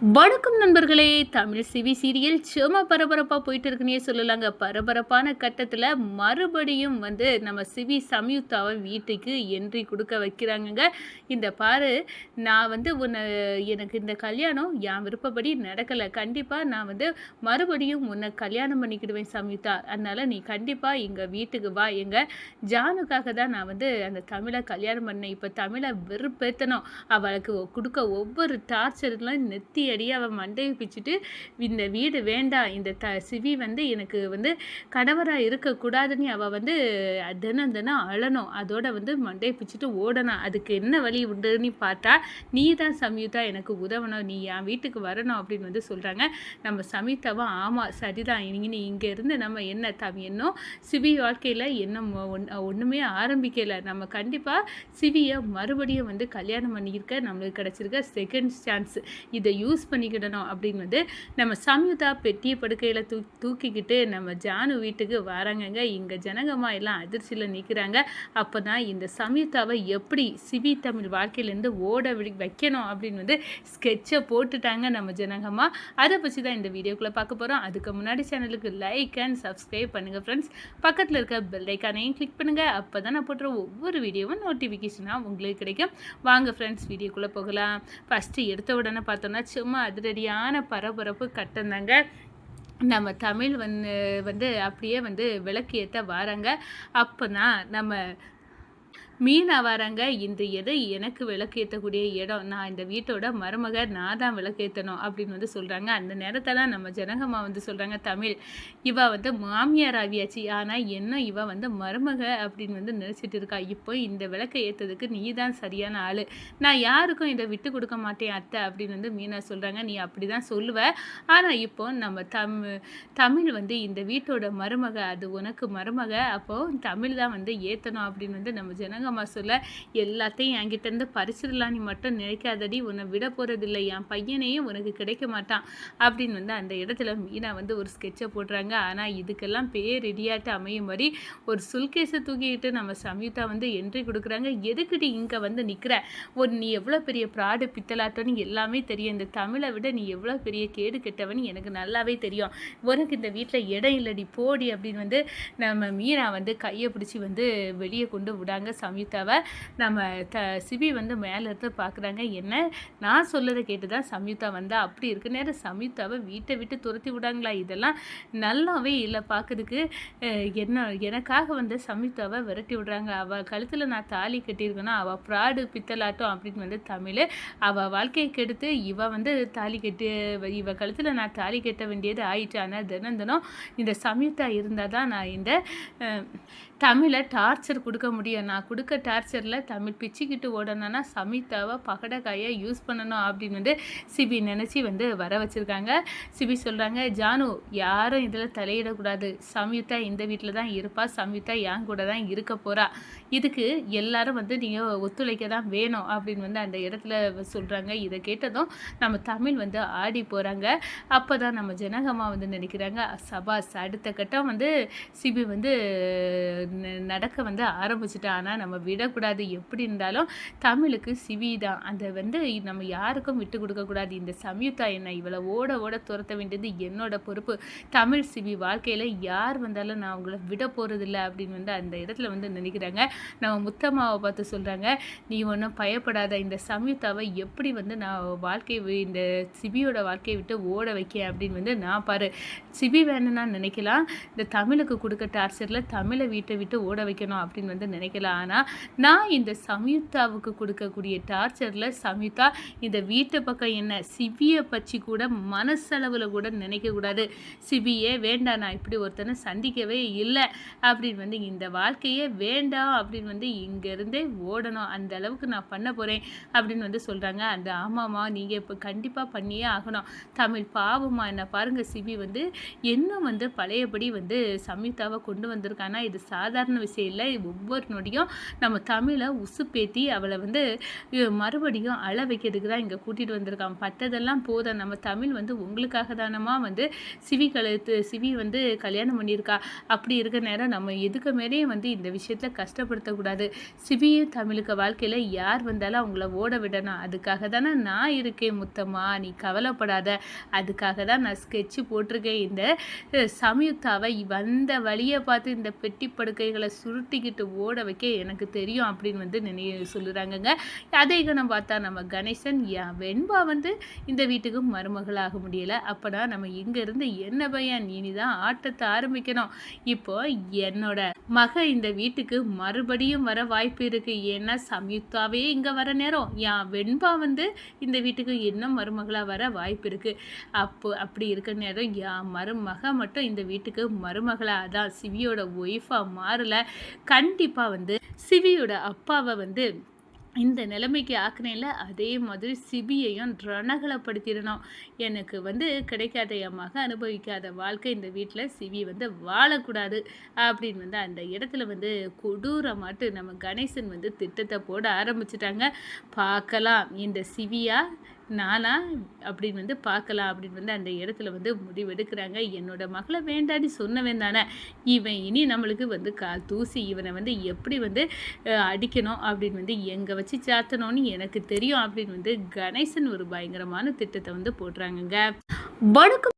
வணக்கம் நண்பர்களே. Tamil CV serial சும்மா பரபரப்பாக போயிட்டு இருக்குன்னே சொல்லலாங்க. பரபரப்பான கட்டத்தில் மறுபடியும் வந்து நம்ம சிவி சம்யுக்தாவை வீட்டுக்கு என்ட்ரி கொடுக்க வைக்கிறாங்கங்க. இந்த பாரு நான் வந்து உன்னை எனக்கு இந்த கல்யாணம் என் விருப்பப்படி நடக்கலை. கண்டிப்பாக நான் வந்து மறுபடியும் உன்னை கல்யாணம் பண்ணிக்கிடுவேன் சம்யுக்தா. அதனால் நீ கண்டிப்பாக எங்கள் வீட்டுக்கு வா. எங்கள் ஜானுக்காக தான் நான் வந்து அந்த தமிழை கல்யாணம் பண்ணேன். இப்போ தமிழை வெறுப்பேற்றணும் அவளுக்கு கொடுக்க ஒவ்வொரு டார்ச்சர்லாம் நெத்தி அடி அவள் மண்டையை பிச்சுட்டு இந்த வீடு வேண்டாம் இந்த த சிவி வந்து எனக்கு வந்து கணவராக இருக்கக்கூடாதுன்னு அவள் வந்து தினம் தினம் அழணும். அதோட வந்து மண்டையை பிச்சுட்டு ஓடணும். அதுக்கு என்ன வழி உண்டுன்னு பார்த்தா நீ தான் சம்யுதா எனக்கு உதவணும். நீ என் வீட்டுக்கு வரணும் அப்படின்னு வந்து சொல்கிறாங்க நம்ம சம்யுதாவும் ஆமாம் சரிதான். இனி இங்கே இருந்து நம்ம என்ன தம்? இன்னும் சிவி வாழ்க்கையில் இன்னும் ஒன்றுமே ஆரம்பிக்கலை. நம்ம கண்டிப்பாக சிவியை மறுபடியும் வந்து கல்யாணம் பண்ணியிருக்க நம்மளுக்கு கிடச்சிருக்க செகண்ட் சான்ஸ் இதை யூஸ் யூஸ் பண்ணிக்கிடணும் அப்படின்னு வந்து நம்ம சம்யுதா பெட்டிய படுக்கையில் தூ தூக்கிக்கிட்டு நம்ம ஜானு வீட்டுக்கு வராங்கங்க. இங்கே ஜனகமாக எல்லாம் அதிர்ச்சியில் நிற்கிறாங்க அப்போ தான் இந்த சம்யுதாவை எப்படி சிவி தமிழ் வாழ்க்கையிலேருந்து ஓட வி வைக்கணும் அப்படின்னு வந்து ஸ்கெட்சை போட்டுட்டாங்க நம்ம ஜனகமாக அதை பற்றி தான் இந்த வீடியோக்குள்ளே பார்க்க போகிறோம் அதுக்கு முன்னாடி சேனலுக்கு லைக் அண்ட் சப்ஸ்கிரைப் பண்ணுங்கள் ஃப்ரெண்ட்ஸ் பக்கத்தில் இருக்க பெல் ஐக்கானையும் கிளிக் பண்ணுங்கள் அப்போ தான் நான் போட்டுற ஒவ்வொரு வீடியோவும் நோட்டிஃபிகேஷனாக உங்களுக்கு கிடைக்கும். வாங்க ஃப்ரெண்ட்ஸ் வீடியோக்குள்ளே போகலாம். ஃபஸ்ட்டு எடுத்த உடனே பார்த்தோன்னா சும்மா அதிரடியான பரபரப்பு கட்டந்தாங்க நம்ம தமிழ் வந்து வந்து அப்படியே வந்து விளக்கியத்தை வாராங்க. அப்போ தான் நம்ம மீனவரங்க இந்த எதை எனக்கு விளக்கேற்றக்கூடிய இடம்? நான் இந்த வீட்டோட மருமக நான் தான் விளக்கேற்றணும் அப்படின்னு வந்து சொல்கிறாங்க அந்த நேரத்தில் நம்ம ஜனகம்மா வந்து சொல்கிறாங்க தமிழ் இவ வந்து மாமியார் ஆவியாச்சு. ஆனால் என்ன இவ வந்து மருமக? அப்படின்னு வந்து நினச்சிட்டு இருக்கா. இப்போ இந்த விளக்கை ஏற்றதுக்கு நீ தான் சரியான ஆள். நான் யாருக்கும் இதை விட்டு கொடுக்க மாட்டேன் அத்தை அப்படின்னு வந்து மீனா சொல்கிறாங்க நீ அப்படி தான் சொல்லுவ. ஆனால் இப்போ நம்ம தம் தமிழ் வந்து இந்த வீட்டோட மருமக அது உனக்கு மருமக. அப்போது தமிழ் தான் வந்து ஏற்றணும் அப்படின்னு வந்து நம்ம ஜனகம் அம்மா எல்லாத்தையும் என்கிட்டேருந்து பறிச்சிடலாம். நீ மட்டும் நினைக்காதடி. உன்னை விட போகிறதில்லை என் பையனையும் உனக்கு கிடைக்க மாட்டான். அப்படின்னு வந்து அந்த இடத்துல மீனா வந்து ஒரு ஸ்கெட்சை போடுறாங்க. ஆனால் இதுக்கெல்லாம் பேர் ரெடியாட்டு அமையும் மாதிரி ஒரு சுல்கேஸை தூக்கிக்கிட்டு நம்ம சம்யுதா வந்து என்ட்ரி கொடுக்குறாங்க. எதுக்குடி இங்கே வந்து நிற்கிற ஒரு நீ எவ்வளோ பெரிய ப்ராடு பித்தலாட்டோன்னு எல்லாமே தெரியும். இந்த தமிழை விட நீ எவ்வளோ பெரிய கேடு கெட்டவன் எனக்கு நல்லாவே தெரியும். உனக்கு இந்த வீட்டில் இடம் இல்லடி. போடி அப்படின்னு வந்து நம்ம மீனா வந்து கையை பிடிச்சி வந்து வெளியே கொண்டு விடாங்க. சமயம் சம்யுக்தாவை நம்ம த சிபி வந்து மேலே இருந்து பார்க்குறாங்க என்ன? நான் சொல்லதை கேட்டு தான் சம்யுக்தா வந்தால் அப்படி இருக்க நேரம் சம்யுக்தாவை வீட்டை விட்டு துரத்தி விடாங்களா? இதெல்லாம் நல்லாவே இல்லை பார்க்குறதுக்கு என்ன எனக்காக வந்து சம்யுக்தாவை விரட்டி விடுறாங்க. அவள் கழுத்தில் நான் தாலி கட்டியிருக்கேன்னா அவள் ப்ராடு பித்தலாட்டம் அப்படின்னு வந்து தமிழ் அவள் வாழ்க்கையை கெடுத்து இவ வந்து தாலி கட்டு இவ கழுத்தில் நான் தாலி கட்ட வேண்டியது ஆயிட்டு. ஆனால் தினம் தினம் இந்த சம்யுக்தா இருந்தால் தான் நான் இந்த தமிழை டார்ச்சர் கொடுக்க முடியும். நான் கொடுக்க டார்ச்சரில் தமிழ் பிச்சுக்கிட்டு ஓடணும்னா சமிதாவை பகடக்காயை யூஸ் பண்ணணும் அப்படின்னு வந்து சிபி நினச்சி வந்து வர வச்சுருக்காங்க. சிபி சொல்கிறாங்க ஜானு யாரும் இதில் தலையிடக்கூடாது. சம்யுக்தா இந்த வீட்டில் தான் இருப்பா. சம்யுக்தா என் கூட தான் இருக்க போகிறா இதுக்கு எல்லாரும் வந்து நீங்கள் ஒத்துழைக்க தான் வேணும். அப்படின்னு வந்து அந்த இடத்துல சொல்கிறாங்க இதை கேட்டதும் நம்ம தமிழ் வந்து ஆடி போகிறாங்க அப்போ தான் நம்ம ஜனகம்மா வந்து நினைக்கிறாங்க சபாஸ் அடுத்த கட்டம் வந்து சிபி வந்து நடக்க வந்து ஆரம்பிச்சிட்டா ஆனால் நம்ம விடக்கூடாது. எப்படி இருந்தாலும் தமிழுக்கு சிவி தான் அதை வந்து நம்ம யாருக்கும் விட்டு கொடுக்கக்கூடாது இந்த சம்யுக்தா என்ன இவளை ஓட ஓட துரத்த வேண்டியது என்னோட பொறுப்பு. தமிழ் சிவி வாழ்க்கையில் யார் வந்தாலும் நான் அவங்கள விட போகிறதில்ல அப்படின்னு வந்து அந்த இடத்துல வந்து நினைக்கிறாங்க. நம்ம முத்தம்மாவை பார்த்து சொல்கிறாங்க நீ ஒன்றும் பயப்படாத. இந்த சம்யுக்தாவை எப்படி வந்து நான் வாழ்க்கை இந்த சிபியோட வாழ்க்கையை விட்டு ஓட வைக்க அப்படின்னு வந்து நான் பாரு. சிபி வேணும்னா நினைக்கலாம். இந்த தமிழுக்கு கொடுக்க டார்ச்சரில் தமிழை வீட்டை விட்டு ஓட வைக்கணும் அப்படின்னு வந்து நினைக்கலாம் ஆனால் நான் இந்த சம்யுக்தாவுக்கு கொடுக்கக்கூடிய டார்ச்சரில் சம்யுக்தா இந்த வீட்டு பக்கம் என்ன சிபியை பற்றி கூட மனசளவில் கூட நினைக்கக்கூடாது சிபியே வேண்டாம் நான் இப்படி ஒருத்தனை சந்திக்கவே இல்லை அப்படின்னு வந்து இந்த வாழ்க்கையே வேண்டாம் அப்படின்னு வந்து இங்கேருந்தே ஓடணும். அந்த அளவுக்கு நான் பண்ண போகிறேன் அப்படின்னு வந்து சொல்கிறாங்க அந்த ஆமாம்மா நீங்கள் இப்போ கண்டிப்பாக பண்ணியே ஆகணும். தமிழ் பாவமா என்ன பாருங்கள் சிபி வந்து இன்னும் வந்து பழையபடி வந்து சம்யுக்தாவை கொண்டு வந்திருக்கானா? இது சாத சாதாரண விஷயம் இல்லை. ஒவ்வொரு நொடியும் நம்ம தமிழை உசுப்பேத்தி அவளை வந்து மறுபடியும் அழ வைக்கிறதுக்கு தான் இங்கே கூட்டிகிட்டு வந்திருக்கான் பட்டதெல்லாம் போதும். நம்ம தமிழ் வந்து உங்களுக்காக தானமா வந்து சிவி கழுத்து சிவி வந்து கல்யாணம் பண்ணியிருக்கா. அப்படி இருக்க நேரம் நம்ம எதுக்கு மேலேயும் வந்து இந்த விஷயத்தில் கஷ்டப்படுத்தக்கூடாது. சிவியும் தமிழுக்கு வாழ்க்கையில் யார் வந்தாலும் அவங்கள ஓட விடணும். அதுக்காக தானே நான் இருக்கேன் முத்தம்மா. நீ கவலைப்படாத. அதுக்காக தான் நான் ஸ்கெட்சு போட்டிருக்கேன். இந்த சம்யுக்தாவை வந்த வழியை பார்த்து இந்த பெட்டி படுக்க கைகளை சுருட்டிக்கிட்டு ஓட வைக்க எனக்கு தெரியும் அப்படின்னு வந்து நினை சொல்லுறாங்கங்க. அதே கணம் பார்த்தா நம்ம கணேசன் என் வெண்பா வந்து இந்த வீட்டுக்கு மருமகளாக முடியல. அப்பனா நம்ம இங்க இருந்து என்ன பையன்? இனிதான் ஆட்டத்தை ஆரம்பிக்கணும். இப்போ என்னோட மக இந்த வீட்டுக்கு மறுபடியும் வர வாய்ப்பு இருக்கு. ஏன்னா சம்யுக்தாவே இங்க வர நேரம். என் வெண்பா வந்து இந்த வீட்டுக்கு இன்னும் மருமகளாக வர வாய்ப்பு இருக்கு. அப்போ அப்படி இருக்க நேரம் என் மருமக மட்டும் இந்த வீட்டுக்கு மருமகளாக தான் சிவியோட ஒய்ஃபா மாறலை. கண்டிப்பாக வந்து சிவியோட அப்பாவை வந்து இந்த நிலைமைக்கு ஆக்குனேல அதே மாதிரி சிபியையும் ரணகலப்படுத்திடணும். எனக்கு வந்து கிடைக்காத என் அனுபவிக்காத வாழ்க்கை இந்த வீட்டில் சிவி வந்து வாழக்கூடாது அப்படின்னு வந்து அந்த இடத்துல வந்து கொடூரமாட்டு நம்ம கணேசன் வந்து திட்டத்தை போட ஆரம்பிச்சிட்டாங்க. பார்க்கலாம் இந்த சிவியா நானா அப்படின்னு வந்து பார்க்கலாம் அப்படின்னு வந்து அந்த இடத்துல வந்து முடிவெடுக்கிறாங்க. என்னோட மகளை வேண்டாடி சொன்னவன் தானே. இவன் இனி நம்மளுக்கு வந்து கால் தூசி இவனை வந்து எப்படி வந்து அடிக்கணும் அப்படின்னு வந்து எங்கே வச்சு சாத்தணும்னு எனக்கு தெரியும் அப்படின்னு வந்து கணேசன் ஒரு பயங்கரமான திட்டத்தை வந்து போடுறாங்கங்க. வணக்கம்.